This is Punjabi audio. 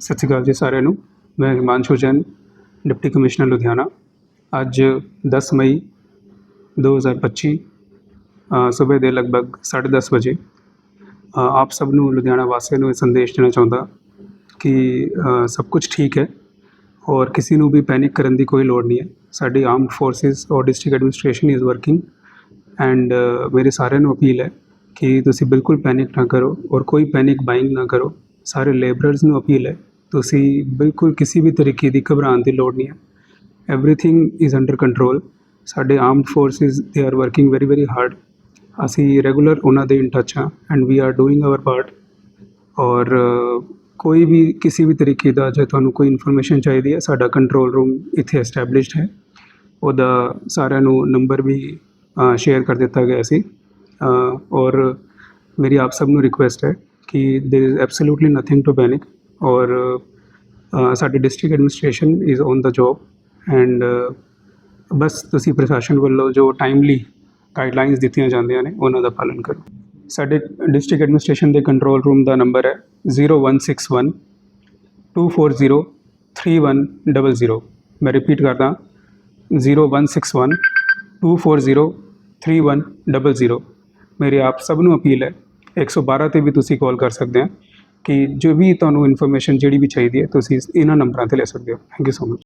ਸਤਿ ਸ਼੍ਰੀ ਅਕਾਲ ਜੀ ਸਾਰਿਆਂ ਨੂੰ। ਮੈਂ ਹਿਮਾਂਸ਼ੂ ਜੈਨ ਡਿਪਟੀ ਕਮਿਸ਼ਨਰ ਲੁਧਿਆਣਾ। ਅੱਜ 10 ਮਈ 2025 ਅ, ਸਵੇਰ ਦੇ ਲਗਭਗ 10:30 ਵਜੇ ਅ, ਆਪ ਸਭ ਨੂੰ ਲੁਧਿਆਣਾ ਵਾਸੀਆਂ ਨੂੰ ਇਹ ਸੰਦੇਸ਼ ਦੇਣਾ ਚਾਹੁੰਦਾ ਕਿ ਅ, ਸਭ ਕੁਝ ਠੀਕ ਹੈ ਔਰ ਕਿਸੇ ਨੂੰ ਵੀ ਪੈਨਿਕ ਕਰਨ ਦੀ ਕੋਈ ਲੋੜ ਨਹੀਂ ਹੈ। ਸਾਡੀ ਆਰਮਡ ਫੋਰਸਿਸ ਔਰ district administration is working and ਮੇਰੇ ਸਾਰਿਆਂ ਨੂੰ ਅਪੀਲ ਹੈ ਕਿ ਤੁਸੀਂ ਬਿਲਕੁਲ ਪੈਨਿਕ ਨਾ ਕਰੋ ਔਰ ਕੋਈ ਪੈਨਿਕ ਬਾਇੰਗ ਨਾ ਕਰੋ। ਸਾਰੇ ਲੇਬਰਰਸ ਨੂੰ ਅਪੀਲ ਹੈ ਤੁਸੀਂ ਬਿਲਕੁਲ ਕਿਸੇ ਵੀ ਤਰੀਕੇ ਦੀ ਘਬਰਾਉਣ ਦੀ ਲੋੜ ਨਹੀਂ ਹੈ ਐਵਰੀਥਿੰਗ ਇਜ਼ ਅੰਡਰ ਕੰਟਰੋਲ ਸਾਡੇ ਆਰਮਡ ਫੋਰਸਿਸ ਦੇ are working very very hard ਅਸੀਂ ਰੈਗੂਲਰ ਉਹਨਾਂ ਦੇ ਇਨ ਟੱਚ ਹਾਂ and we are doing our part ਔਰ ਅ, ਕੋਈ ਵੀ ਕਿਸੇ ਵੀ ਤਰੀਕੇ ਦਾ ਜੇ ਤੁਹਾਨੂੰ ਕੋਈ ਇਨਫੋਰਮੇਸ਼ਨ ਚਾਹੀਦੀ ਹੈ ਸਾਡਾ ਕੰਟਰੋਲ ਰੂਮ ਇੱਥੇ ਐਸਟੈਬਲਿਸ਼ਡ ਹੈ ਉਹਦਾ ਸਾਰਿਆਂ ਨੂੰ ਨੰਬਰ ਵੀ ਸ਼ੇਅਰ ਕਰ ਦਿੱਤਾ ਗਿਆ ਸੀ ਅ, ਔਰ ਮੇਰੀ ਆਪ ਸਭ ਨੂੰ ਰਿਕੁਐਸਟ ਹੈ ਕਿ there is absolutely nothing to panic ਔਰ ਸਾਡੀ district administration is on the job and ਬਸ ਤੁਸੀਂ ਪ੍ਰਸ਼ਾਸਨ ਵੱਲੋਂ ਜੋ ਟਾਈਮਲੀ ਗਾਈਡਲਾਈਨਸ ਦਿੱਤੀਆਂ ਜਾਂਦੀਆਂ ਨੇ, ਉਹਨਾਂ ਦਾ ਪਾਲਨ ਕਰੋ। ਸਾਡੇ ਡਿਸਟ੍ਰਿਕਟ ਐਡਮਿਨਿਸਟ੍ਰੇਸ਼ਨ ਦੇ ਕੰਟਰੋਲ ਰੂਮ ਦਾ ਨੰਬਰ ਹੈ 0161 240 3100 ਮੈਂ ਰਿਪੀਟ ਕਰਦਾ 0161 240 3100 ਮੇਰੀ ਆਪ ਸਭ ਨੂੰ ਅਪੀਲ ਹੈ 112 ਤੇ ਵੀ ਤੁਸੀਂ ਕਾਲ ਕਰ ਸਕਦੇ ਆ। ਕਿ ਜੋ ਵੀ ਤੁਹਾਨੂੰ ਇਨਫੋਰਮੇਸ਼ਨ ਜਿਹੜੀ ਵੀ ਚਾਹੀਦੀ ਹੈ, ਤੁਸੀਂ ਇਹਨਾਂ ਨੰਬਰਾਂ ਤੇ ਲੈ ਸਕਦੇ ਹੋ। Thank you so much